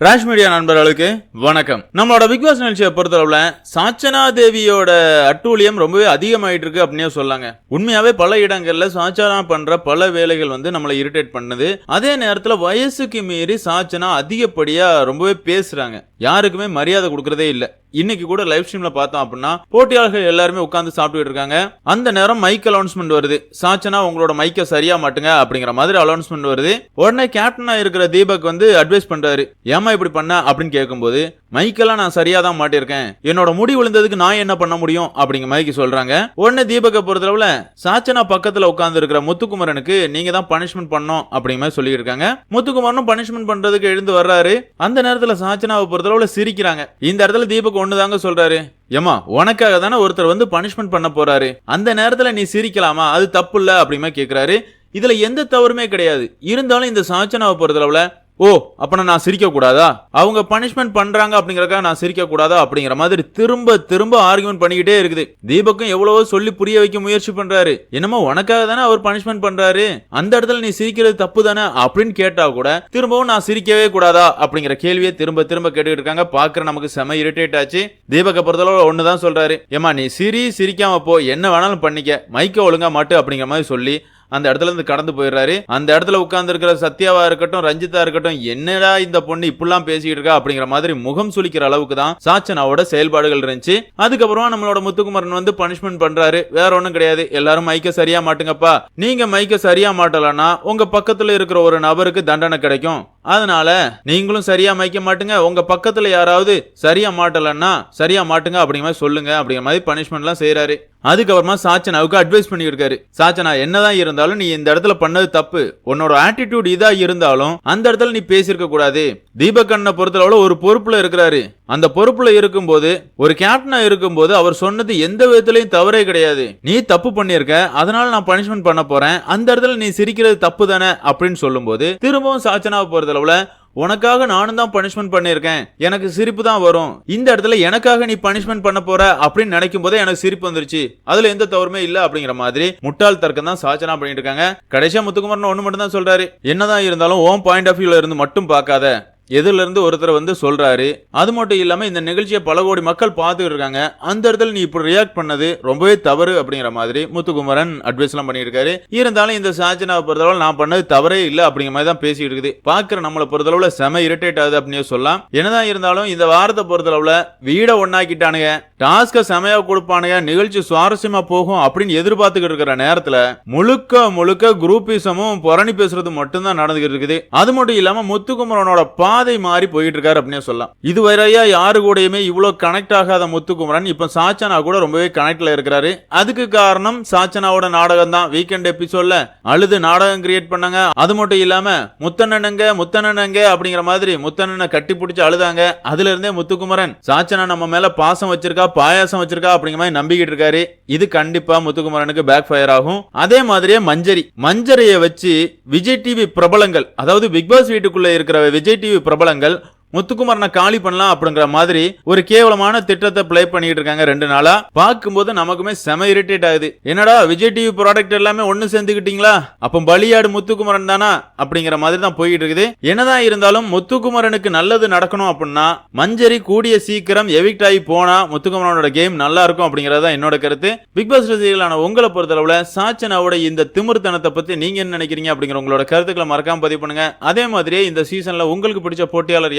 Rash media நண்பர்களுக்கு வணக்கம். நம்மளோட பிக் பாஸ் நிகழ்ச்சியை பொறுத்தளவுல சாச்சனா தேவியோட அட்டூழியம் ரொம்பவே அதிகமாயிட்டு இருக்கு அப்படின்னே சொல்லாங்க. உண்மையாவே பல இடங்கள்ல சாச்சனா பண்ற பல வேலைகள் வந்து நம்மளை இரிட்டேட் பண்ணுது. அதே நேரத்துல வயசுக்கு மீறி சாச்சனா அதிகப்படியா ரொம்பவே பேசுறாங்க. யாருக்குமே மரியாதை கொடுக்கறதே இல்ல. இன்னைக்கு கூட லைவ் ஸ்ட்ரீம்ல பார்த்தோம் அப்படின்னா போட்டியாளர்கள் எல்லாருமே உட்காந்து சாப்பிட்டுட்டு இருக்காங்க. அந்த நேரம் மைக் அலௌன்ஸ்மெண்ட் வருது. சாச்சனா உங்களோட மைக்கை சரியா மாட்டுங்க அப்படிங்கிற மாதிரி அலௌன்ஸ்மெண்ட் வருது. உடனே கேப்டனா இருக்கிற தீபக் வந்து அட்வைஸ் பண்றாரு. ஏமா இப்படி பண்ண அப்படின்னு கேட்கும்போது மைக்கெல்லாம் நான் சரியா தான் மாட்டிருக்கேன் என்னோட முடி விழுந்ததுக்கு நான் என்ன பண்ண முடியும்? அப்படிங்கிற மாதிரி சொல்றாங்க. உடனே தீபக்கை பொறுத்தளவுல சாச்சனா பக்கத்துல உட்கார்ந்து இருக்கிற முத்துக்குமரனுக்கு நீங்க தான் பனிஷ்மெண்ட் பண்ணோம் அப்படிங்கிற மாதிரி சொல்லியிருக்காங்க. முத்துக்குமரனும் பனிஷ்மெண்ட் பண்றதுக்கு எழுந்து வர்றாரு. அந்த நேரத்துல சாச்சனாவை பொறுத்தளவுல சிரிக்கிறாங்க. இந்த இடத்துல தீபக் ஒண்ணுதாங்க சொல்றாரு. ஏமா உனக்காக தானே ஒருத்தர் வந்து பனிஷ்மெண்ட் பண்ண போறாரு. அந்த நேரத்துல நீ சிரிக்கலாமா? அது தப்பு இல்ல அப்படிமா கேக்குறாரு. இதுல எந்த தவறுமே கிடையாது. இருந்தாலும் இந்த சாச்சனாவை பொறுத்தளவுல ஓ அப்போ நான் சிரிக்க கூடாதா அவங்க பனிஷ்மெண்ட் பண்றாங்க அப்படிங்கறக்காக நான் சிரிக்க கூடாதா அப்படிங்கிற மாதிரி திரும்ப திரும்ப ஆர்குமெண்ட் பண்ணிக்கிட்டே இருக்குது. தீபக்கும் எவ்வளவோ சொல்லி புரிய வைக்க முயற்சி பண்றாரு. என்னமோ உனக்காக தானே அவர் பனிஷ்மெண்ட் பண்றாரு? அந்த இடத்துல நீ சிரிக்கிறது தப்பு தானே அப்படின்னு கேட்டா கூட திரும்பவும் நான் சிரிக்கவே கூடாதா அப்படிங்கிற கேள்வியை திரும்ப திரும்ப கேட்டுக்கிட்டு இருக்காங்க. பாக்குற நமக்கு செம இரிட்டேட் ஆச்சு. தீபக பொறுத்தளவு ஒண்ணுதான் சொல்றாரு. ஏமா நீ சிரி சிரிக்காம போ. என்ன வேணாலும் பண்ணிக்க. மைக்க ஒழுங்கா மாட்டு அப்படிங்கிற மாதிரி சொல்லி அந்த இடத்துல இருந்து கடந்து போயிடுறாரு. அந்த இடத்துல உட்கார்ந்து இருக்கிற சத்யாவா இருக்கட்டும் ரஞ்சிதா இருக்கட்டும் என்னடா இந்த பொண்ணு இப்படிலாம் பேசிட்டு இருக்கா அப்படிங்கிற மாதிரி முகம் சுளிக்கிற அளவுக்கு தான் சாச்சனாவோட செயல்பாடுகள் இருந்துச்சு. அதுக்கப்புறமா நம்மளோட முத்துக்குமரன் வந்து பனிஷ்மெண்ட் பண்றாரு. வேற ஒண்ணும் கிடையாது. எல்லாரும் மைக்க சரியா மாட்டுங்கப்பா. நீங்க மைக்க சரியா மாட்டலன்னா உங்க பக்கத்துல இருக்கிற ஒரு நபருக்கு தண்டனை கிடைக்கும். அதனால நீங்களும் சரியா மயக்க மாட்டுங்க. உங்க பக்கத்துல யாராவது சரியா மாட்டலன்னா சரியா மாட்டுங்க அப்படிங்கிற மாதிரி சொல்லுங்க அப்படிங்கிற மாதிரி பனிஷ்மெண்ட்லாம் செய்யறாரு அதுக்கப்புறமா சாச்சனாவுக்கு அட்வைஸ் பண்ணியிருக்காரு. சாச்சனா என்னதான் இருந்தாலும் நீ இந்த இடத்துல பண்ணது தப்பு. உன்னோட ஆட்டிடியூட் இதா இருந்தாலும் அந்த இடத்துல நீ பேசியிருக்க கூடாது. தீபக் அண்ணனை பொறுத்தளவுல ஒரு பொறுப்புல இருக்கிறாரு. அந்த பொறுப்புல இருக்கும்போது ஒரு கேப்டனா இருக்கும்போது அவர் சொன்னது எந்த விதத்திலையும் தவறே கிடையாது. நீ தப்பு பண்ணிருக்க அதனால நான் பனிஷ்மெண்ட் பண்ண போறேன். அந்த இடத்துல நீ சிரிக்கிறது தப்பு தானே அப்படின்னு சொல்லும்போது திரும்பவும் சாச்சனாவை பொறுத்தளவுல உனக்காக நானும் தான் பனிஷ்மெண்ட் பண்ணியிருக்கேன் எனக்கு சிரிப்பு தான் வரும். இந்த இடத்துல எனக்காக நீ பனிஷ்மெண்ட் பண்ண போற அப்படின்னு நினைக்கும் போதே எனக்கு சிரிப்பு வந்துருச்சு. அதுல எந்த தவறுமே இல்ல அப்படிங்கிற மாதிரி முட்டாள் தர்க்கம் தான் சாச்சனா பண்ணிட்டு இருக்காங்க. கடைசியா முத்துக்குமரன் ஒண்ணு மட்டும் தான் சொல்றாரு. என்னதான் இருந்தாலும் ஓம் பாயிண்ட் ஆஃப் வியூல இருந்து மட்டும் பார்க்காத. எதிரிலிருந்து ஒருத்தர் வந்து சொல்றாரு அது மட்டும் இல்லாம இந்த நிகழ்ச்சியை பல கோடி மக்கள் பார்த்துட்டு இருக்காங்க. அந்த இடத்துல நீ இப்படி ரியாக்ட் பண்ணது ரொம்பவே தவறு அப்படிங்கிற மாதிரி முத்துக்குமரன் அட்வைஸ் எல்லாம் பண்ணியிருக்காரு. இருந்தாலும் இந்த சாஜனாவை பொறுத்தளவு நான் பண்ணது தவறே இல்லை அப்படிங்கிற மாதிரி தான் பேசிட்டு இருக்குது. பாக்குற நம்மளை பொறுத்தளவுல செம இரிட்டேட் ஆகுது அப்படின்னு சொல்லலாம். என்னதான் இருந்தாலும் இந்த வாரத்தை பொறுத்தளவுல வீடை ஒன்னாக்கிட்டானுங்க டாஸ்க செமையா கொடுப்பானுங்க. நிகழ்ச்சி சுவாரஸ்யமா போகும் அப்படின்னு எதிர்பார்த்துக்கிட்டு இருக்கிற நேரத்துல முழுக்க முழுக்க குரூப்பிசமும் புரணி பேசுறது மட்டும்தான் நடந்துகிட்டு இருக்குது. அது மட்டும் இல்லாம முத்துக்குமரனோட பா பாதை மாறி போயிட்டு இருக்காரு அப்படின்னு சொல்லலாம். இதுவரையா யாரு கூடயுமே இவ்வளவு கனெக்ட் ஆகாத முத்துக்குமரன் இப்ப சாச்சனா கூட ரொம்பவே கனெக்ட்ல இருக்கிறாரு. அதுக்கு காரணம் சாச்சனாவோட நாடகம் தான் வீக்கெண்ட் எபிசோட்ல அழுது நாடகம் கிரியேட் பண்ணாங்க. அது மட்டும் இல்லாம முத்தண்ணனுங்க முத்தண்ணனுங்க அப்படிங்கிற மாதிரி முத்தண்ணனை கட்டி பிடிச்சி அழுதாங்க. அதுல இருந்தே முத்துக்குமரன் சாச்சனா நம்ம மேல பாசம் வச்சிருக்கா பாயாசம் வச்சிருக்கா அப்படிங்கிற மாதிரி நம்பிக்கிட்டு இருக்காரு. இது கண்டிப்பா முத்துக்குமரனுக்கு பேக் ஃபயர் ஆகும். அதே மாதிரியே மஞ்சரி. மஞ்சரியை வச்சு விஜய் டிவி பிரபலங்கள் அதாவது பிக் பாஸ் வீட்டுக்குள்ள இருக்கிற விஜய் டிவி பிரபலங்கள் முத்துக்குமரனை காலி பண்ணலாம் அப்படிங்கிற மாதிரி ஒரு கேவலமான திட்டத்தை பிளே பண்ணிட்டு இருக்காங்க ரெண்டு நாளா. பார்க்கும்போது நமக்குமே செம இரிட்டேட் ஆகுது. என்னடா விஜய் டிவி ப்ராடக்ட் எல்லாமே ஒன்னு சேர்ந்துக்கிட்டீங்களா அப்ப பலியாடு முத்துக்குமரன் தானா? அப்படிங்கிற மாதிரி தான் போயிட்டு இருக்குது. என்னதான் இருந்தாலும் முத்துக்குமரனுக்கு நல்லது நடக்கணும் அப்படின்னா மஞ்சரி கூடிய சீக்கிரம் எவிக்ட் ஆகி போனா முத்துக்குமரனோட கேம் நல்லா இருக்கும் அப்படிங்கறத என்னோட கருத்து. பிக் பாஸ் ரசிகர்களான உங்களை பொறுத்தளவுல சாச்சனாவோட இந்த திமிர்த்தனத்தை பத்தி நீங்க என்ன நினைக்கிறீங்க அப்படிங்கிற உங்களோட கருத்துக்களை மறக்காம பதிவு பண்ணுங்க. அதே மாதிரியே இந்த சீசன்ல உங்களுக்கு பிடிச்ச போட்டியாளர்